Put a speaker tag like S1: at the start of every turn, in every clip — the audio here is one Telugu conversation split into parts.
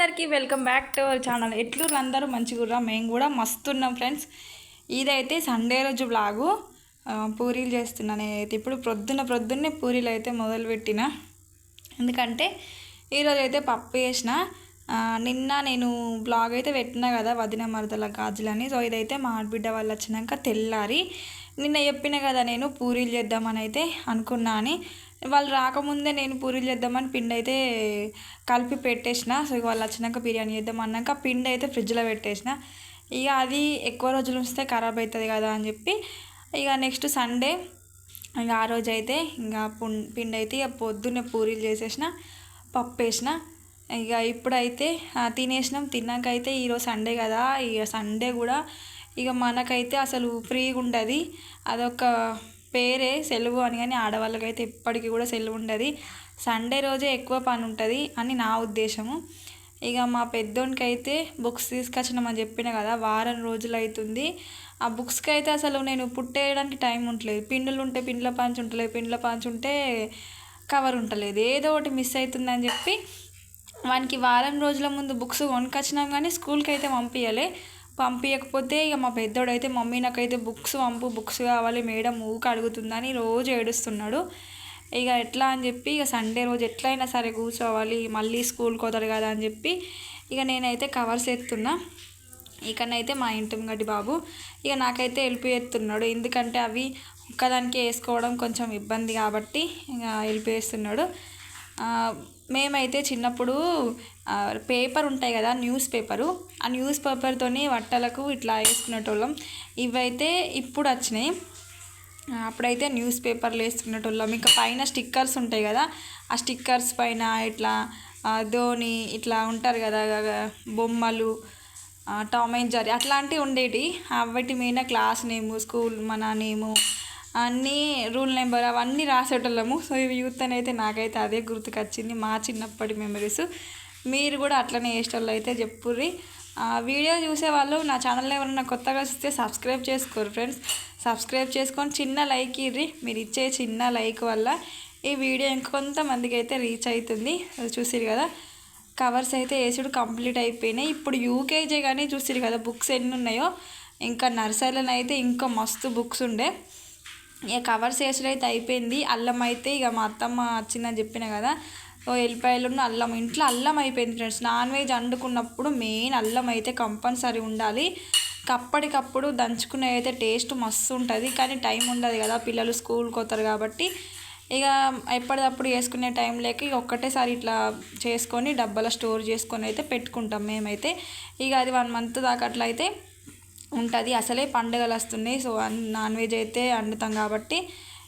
S1: అందరికీ welcome back to our channel. ఎట్లు అందరూ మంచిగా మేము కూడా మస్తున్నాం ఫ్రెండ్స్. ఇదైతే సండే రోజు బ్లాగు పూరీలు చేస్తున్నాను నేనైతే. ఇప్పుడు ప్రొద్దున ప్రొద్దున్నే పూరీలు అయితే మొదలుపెట్టిన. ఎందుకంటే ఈరోజు అయితే పప్పు చేసిన. నిన్న నేను బ్లాగ్ అయితే పెట్టినా కదా వదిన మరదల గాజులని. సో ఇదైతే మా ఆడబిడ్డ వాళ్ళు వచ్చినాక తెల్లారి. నిన్న చెప్పిన కదా నేను పూరీలు చేద్దామని అయితే అనుకున్నా అని. వాళ్ళు రాకముందే నేను పూరీలు చేద్దామని పిండి అయితే కలిపి పెట్టేసిన. సో ఇక వాళ్ళు వచ్చినాక బిర్యానీ చేద్దాం అన్నాక పిండి అయితే ఫ్రిడ్జ్లో పెట్టేసిన. ఇక అది ఎక్కువ రోజులు ఉంచితే ఖరాబ్ అవుతుంది కదా అని చెప్పి ఇక నెక్స్ట్ సండే ఇంకా ఆ రోజు అయితే ఇంకా పిండి అయితే ఇక పొద్దున్నే పూరీలు చేసేసిన పప్పు వేసిన ఇక ఇప్పుడైతే తినేసినాం. తిన్నాక అయితే ఈరోజు సండే కదా. ఇక సండే కూడా ఇక మనకైతే అసలు ఫ్రీగా ఉంటుంది అదొక పేరే సెలవు అని కానీ ఆడవాళ్ళకైతే ఎప్పటికీ కూడా సెలవు ఉండదు. సండే రోజే ఎక్కువ పని ఉంటుంది అని నా ఉద్దేశము. ఇక మా పెద్దోనికి అయితే బుక్స్ తీసుకొచ్చినామని చెప్పిన కదా వారం రోజులు అవుతుంది ఆ బుక్స్కి అయితే అసలు నేను పుట్టేయడానికి టైం ఉండలేదు పిండులు ఉంటే పిండ్ల పాంచి ఉంటలేదు పిండ్ల పంచ్ ఉంటే కవర్ ఉండలేదు ఏదో ఒకటి మిస్ అవుతుందని చెప్పి వానికి వారం రోజుల ముందు బుక్స్ కొనుకొచ్చినాం కానీ స్కూల్కి అయితే పంపించలే పంపించకపోతే ఇక మా పెద్దోడు అయితే మమ్మీ నాకైతే బుక్స్ పంపు బుక్స్ కావాలి మేడం ఊక అడుగుతుందని రోజు ఏడుస్తున్నాడు. ఇక ఎట్లా అని చెప్పి ఇక సండే రోజు ఎట్లయినా సరే కూర్చోవాలి మళ్ళీ స్కూల్కి పోతాడు కదా అని చెప్పి ఇక నేనైతే కవర్స్ ఎత్తున్నా. ఇకనైతే మా ఇంటి గడ్డి బాబు ఇక నాకైతే హెల్ప్ ఎత్తున్నాడు ఎందుకంటే అవి ఒక్కదానికి వేసుకోవడం కొంచెం ఇబ్బంది కాబట్టి ఇక వెళ్ళిపోయేస్తున్నాడు చేస్తున్నాడు. మేమైతే చిన్నప్పుడు పేపర్ ఉంటాయి కదా న్యూస్ పేపరు ఆ న్యూస్ పేపర్తోని బట్టలకు ఇట్లా వేసుకునేటోళ్ళం. ఇవైతే ఇప్పుడు వచ్చినాయి. అప్పుడైతే న్యూస్ పేపర్లు వేసుకునేటోళ్ళం. ఇంకా పైన స్టిక్కర్స్ ఉంటాయి కదా ఆ స్టిక్కర్స్ పైన ఇట్లా ధోని ఇట్లా ఉంటారు కదా బొమ్మలు టామ్ అండ్ జెర్రీ అట్లాంటివి ఉండేవి వాటి మీద క్లాస్ నేము స్కూల్ మన నేము అన్నీ రూల్ నెంబర్ అవన్నీ రాసేటోళ్ళము. సో ఇవి యూత్ అని అయితే నాకైతే అదే గుర్తుకొచ్చింది. మా చిన్నప్పటి మెమరీస్ మీరు కూడా అట్లనే చేసేటోళ్ళు అయితే చెప్పుర్రి. ఆ, వీడియో చూసేవాళ్ళు నా ఛానల్ ఎవరైనా కొత్తగా చూస్తే సబ్స్క్రైబ్ చేసుకోరు ఫ్రెండ్స్ సబ్స్క్రైబ్ చేసుకొని చిన్న లైక్ ఇర్రి. మీరు ఇచ్చే చిన్న లైక్ వల్ల ఈ వీడియో ఇంకొంతమందికి అయితే రీచ్ అవుతుంది చూసిరు కదా. కవర్స్ అయితే వేసుడు కంప్లీట్ అయిపోయినాయి. ఇప్పుడు యూకేజీ కానీ చూసిరు కదా బుక్స్ ఎన్ని ఉన్నాయో ఇంకా నర్సరీలో అయితే ఇంకా మస్తు బుక్స్ ఉండే. ఇక కవర్స్ వేసుడు అయితే అయిపోయింది. అల్లం అయితే ఇక మా అత్తమ్మ వచ్చిందని చెప్పిన కదా. ఓ ఎల్లిపాయలు అల్లం ఇంట్లో అల్లం అయిపోయింది ఫ్రెండ్స్ నాన్ వెజ్ వండుకున్నప్పుడు మెయిన్ అల్లం అయితే కంపల్సరీ ఉండాలి. అప్పటికప్పుడు దంచుకునే అయితే టేస్ట్ మస్తు ఉంటుంది. కానీ టైం ఉండదు కదా పిల్లలు స్కూల్కి పోతారు కాబట్టి. ఇక ఎప్పటికప్పుడు వేసుకునే టైం లేక ఇక ఒక్కటేసారి ఇట్లా చేసుకొని డబ్బాలో స్టోర్ చేసుకొని అయితే పెట్టుకుంటాం మేమైతే. ఇక అది వన్ మంత్ దాకా అట్లా అయితే ఉంటుంది. అసలే పండుగలు వస్తున్నాయి. సో నాన్ వెజ్ అయితే వండుతాం కాబట్టి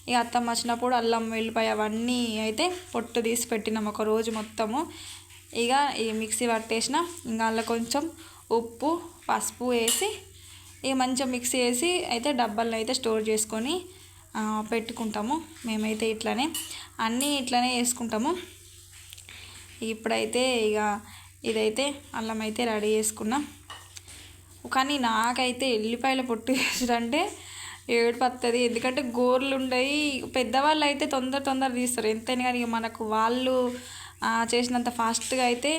S1: ఇక అత్తమ్మ వచ్చినప్పుడు అల్లం వెల్లిపాయ అవన్నీ అయితే పొట్టు తీసి పెట్టినాం ఒక రోజు మొత్తము. ఇక ఈ మిక్సీ పట్టేసిన ఇంకా అందులో కొంచెం ఉప్పు పసుపు వేసి ఇక మంచిగా మిక్సీ వేసి అయితే డబ్బాల్లో అయితే స్టోర్ చేసుకొని పెట్టుకుంటాము. మేమైతే ఇట్లానే అన్నీ ఇట్లానే వేసుకుంటాము ఇప్పుడైతే ఇక ఇదైతే అల్లం అయితే రెడీ చేసుకున్నాం. కానీ నాకైతే ఎల్లిపాయల పొట్టు వేసుడంటే ఏడు వస్తుంది ఎందుకంటే గోర్లు ఉండయి పెద్దవాళ్ళు అయితే తొందర తొందర తీస్తారు. ఎంతైనా కానీ ఇక మనకు వాళ్ళు చేసినంత ఫాస్ట్గా అయితే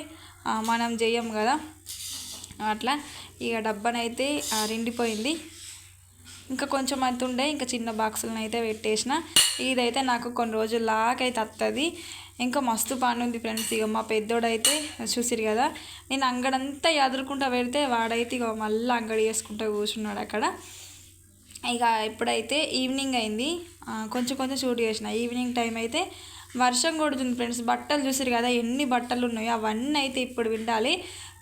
S1: మనం చెయ్యం కదా. అట్లా ఇక డబ్బానైతే ఆ, నిండిపోయింది ఇంకా కొంచెం అంత ఉండే ఇంకా చిన్న బాక్సులను అయితే పెట్టేసిన. ఇదైతే నాకు కొన్ని రోజుల లాకైతే వస్తుంది ఇంకా మస్తు పని ఉంది ఫ్రెండ్స్. ఇక మా పెద్దోడైతే చూసిరు కదా నేను అంగడంతా ఎదురుకుంటా పెడితే వాడైతే ఇక మళ్ళీ అంగడి వేసుకుంటూ కూర్చున్నాడు అక్కడ. ఇక ఇప్పుడైతే ఈవినింగ్ అయింది. కొంచెం కొంచెం షూట్ చేసిన. ఈవినింగ్ టైం అయితే వర్షం కొడుతుంది ఫ్రెండ్స్. బట్టలు చూసారు కదా ఎన్ని బట్టలు ఉన్నాయో అవన్నీ అయితే ఇప్పుడు విండాలి.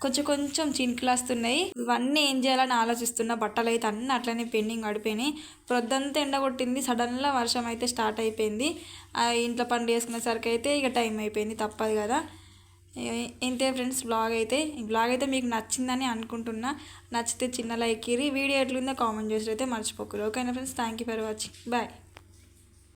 S1: కొంచెం కొంచెం చినుకులు వస్తున్నాయి ఇవన్నీ ఏం చేయాలని ఆలోచిస్తున్న. బట్టలు అయితే అన్నీ అట్లనే పెండింగ్ పడిపోయినాయి ప్రొద్దంతా ఎండ కొట్టింది సడన్గా వర్షం అయితే స్టార్ట్ అయిపోయింది. ఆ ఇంట్లో పని చేసుకునేసరికి అయితే ఇక టైం అయిపోయింది తప్పదు కదా. ఇంతే ఫ్రెండ్స్ బ్లాగ్ అయితే. ఈ బ్లాగ్ అయితే మీకు నచ్చిందని అనుకుంటున్నా. నచ్చితే చిన్న లైక్ ఇరి వీడియో ఎట్లుందో కామెంట్ చేసి అయితే మర్చిపోకరు ఓకేనా friends? Thank you for watching. Bye.